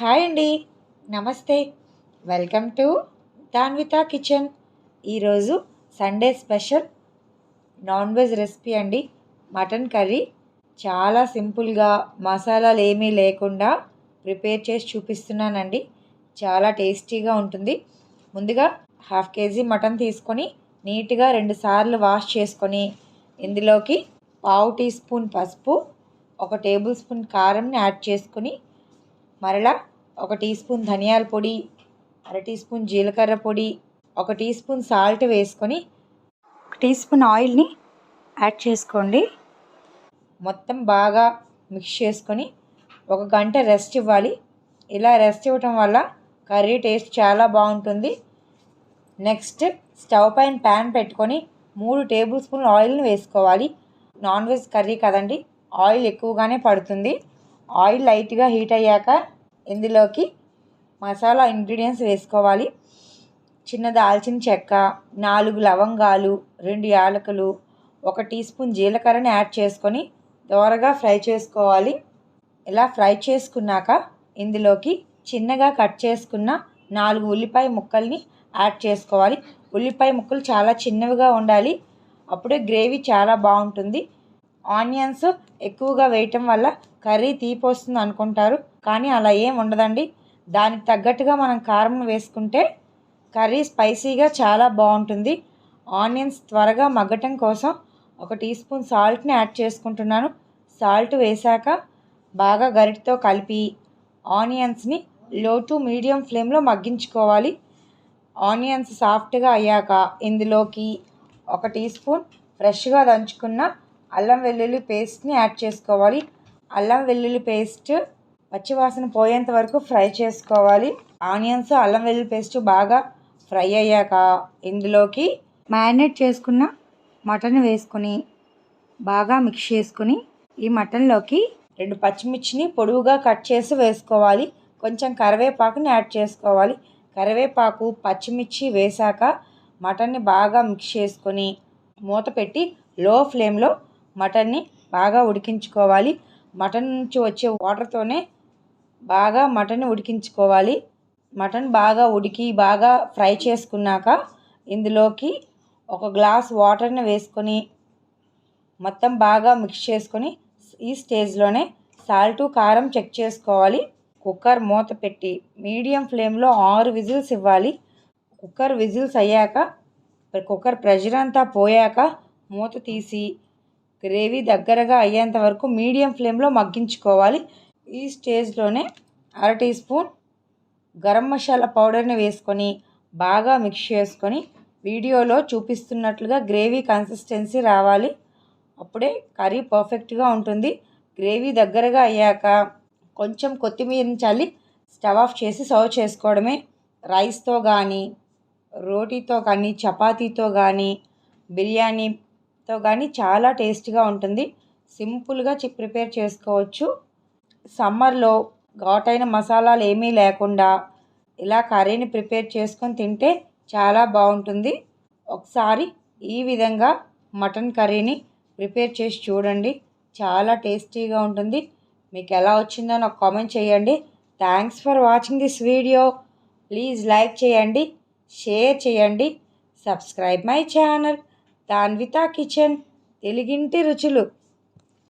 Hi అండి. నమస్తే. Welcome to Danvitha kitchen. ఈరోజు Sunday special non veg recipe అండి. Mutton curry. చాలా సింపుల్గా మసాలాలు ఏమీ లేకుండా ప్రిపేర్ చేసి చూపిస్తున్నానండి. చాలా టేస్టీగా ఉంటుంది. ముందుగా హాఫ్ కేజీ మటన్ తీసుకొని నీట్గా రెండు సార్లు వాష్ చేసుకొని ఇందులోకి పావు టీ స్పూన్ పసుపు ఒక టేబుల్ స్పూన్ కారంని యాడ్ చేసుకొని మరలా ఒక టీ స్పూన్ ధనియాల పొడి అర టీ స్పూన్ జీలకర్ర పొడి ఒక టీ స్పూన్ సాల్ట్ వేసుకొని ఒక టీ స్పూన్ ఆయిల్ని యాడ్ చేసుకోండి. మొత్తం బాగా మిక్స్ చేసుకొని ఒక గంట రెస్ట్ ఇవ్వాలి. ఇలా రెస్ట్ ఇవ్వటం వల్ల కర్రీ టేస్ట్ చాలా బాగుంటుంది. నెక్స్ట్ స్టవ్ పైన ప్యాన్ పెట్టుకొని మూడు టేబుల్ స్పూన్ ఆయిల్ని వేసుకోవాలి. నాన్ వెజ్ కర్రీ కదండి ఆయిల్ ఎక్కువగానే పడుతుంది. ఆయిల్ లైట్గా హీట్ అయ్యాక ఇందులోకి మసాలా ఇంగ్రీడియంట్స్ వేసుకోవాలి. చిన్న దాల్చిన చెక్క నాలుగు లవంగాలు రెండు యాలకులు ఒక టీ స్పూన్ జీలకర్రని యాడ్ చేసుకొని దోరగా ఫ్రై చేసుకోవాలి. ఇలా ఫ్రై చేసుకున్నాక ఇందులోకి చిన్నగా కట్ చేసుకున్న నాలుగు ఉల్లిపాయ ముక్కల్ని యాడ్ చేసుకోవాలి. ఉల్లిపాయ ముక్కలు చాలా చిన్నవిగా ఉండాలి. అప్పుడే గ్రేవీ చాలా బాగుంటుంది. ఆనియన్స్ ఎక్కువగా వేయటం వల్ల కర్రీ తీపి వస్తుంది అనుకుంటారు కానీ అలా ఏం ఉండదండి. దానికి తగ్గట్టుగా మనం కారం వేసుకుంటే కర్రీ స్పైసీగా చాలా బాగుంటుంది. ఆనియన్స్ త్వరగా మగ్గటం కోసం ఒక టీ స్పూన్ సాల్ట్ని యాడ్ చేసుకుంటున్నాను. సాల్ట్ వేశాక బాగా గరిటతో కలిపి ఆనియన్స్ని లో టు మీడియం ఫ్లేమ్లో మగ్గించుకోవాలి. ఆనియన్స్ సాఫ్ట్గా అయ్యాక ఇందులోకి ఒక టీ స్పూన్ ఫ్రెష్గా దంచుకున్న అల్లం వెల్లుల్లి పేస్ట్ని యాడ్ చేసుకోవాలి. అల్లం వెల్లుల్లి పేస్ట్ పచ్చివాసన పోయేంత వరకు ఫ్రై చేసుకోవాలి. ఆనియన్స్ అల్లం వెల్లుల్లి పేస్ట్ బాగా ఫ్రై అయ్యాక ఇందులోకి మ్యారినేట్ చేసుకున్న మటన్ వేసుకొని బాగా మిక్స్ చేసుకుని ఈ మటన్లోకి రెండు పచ్చిమిర్చిని పొడవుగా కట్ చేసి వేసుకోవాలి. కొంచెం కరివేపాకుని యాడ్ చేసుకోవాలి. కరివేపాకు పచ్చిమిర్చి వేశాక మటన్ని బాగా మిక్స్ చేసుకొని మూత పెట్టి లో ఫ్లేమ్లో మటన్ని బాగా ఉడికించుకోవాలి. మటన్ నుంచి వచ్చే వాటర్తోనే బాగా మటన్ ఉడికించుకోవాలి. మటన్ బాగా ఉడికి బాగా ఫ్రై చేసుకున్నాక ఇందులోకి ఒక గ్లాస్ వాటర్ని వేసుకొని మొత్తం బాగా మిక్స్ చేసుకొని ఈ స్టేజ్లోనే సాల్టు కారం చెక్ చేసుకోవాలి. కుక్కర్ మూత పెట్టి మీడియం ఫ్లేమ్లో ఆరు విజిల్స్ ఇవ్వాలి. కుక్కర్ విజిల్స్ అయ్యాక కుక్కర్ ప్రెషర్ అంతా పోయాక మూత తీసి గ్రేవీ దగ్గరగా అయ్యేంత వరకు మీడియం ఫ్లేమ్లో మగ్గించుకోవాలి. ఈ స్టేజ్లోనే అర టీ స్పూన్ గరం మసాలా పౌడర్ని వేసుకొని బాగా మిక్స్ చేసుకొని వీడియోలో చూపిస్తున్నట్లుగా గ్రేవీ కన్సిస్టెన్సీ రావాలి. అప్పుడే కర్రీ పర్ఫెక్ట్గా ఉంటుంది. గ్రేవీ దగ్గరగా అయ్యాక కొంచెం కొత్తిమీరని చల్లి స్టవ్ ఆఫ్ చేసి సర్వ్ చేసుకోవడమే. రైస్తో కానీ రోటీతో కానీ చపాతీతో కానీ బిర్యానీ తో కానీ చాలా టేస్టీగా ఉంటుంది. సింపుల్గా ప్రిపేర్ చేసుకోవచ్చు. సమ్మర్లో ఘాటైన మసాలాలు ఏమీ లేకుండా ఇలా కర్రీని ప్రిపేర్ చేసుకొని తింటే చాలా బాగుంటుంది. ఒకసారి ఈ విధంగా మటన్ కర్రీని ప్రిపేర్ చేసి చూడండి. చాలా టేస్టీగా ఉంటుంది. మీకు ఎలా వచ్చిందో నాకు కామెంట్ చేయండి. Thanks for watching this video. Please like చేయండి షేర్ చేయండి. Subscribe my channel. Danvitha kitchen తెలుగింటి రుచులు.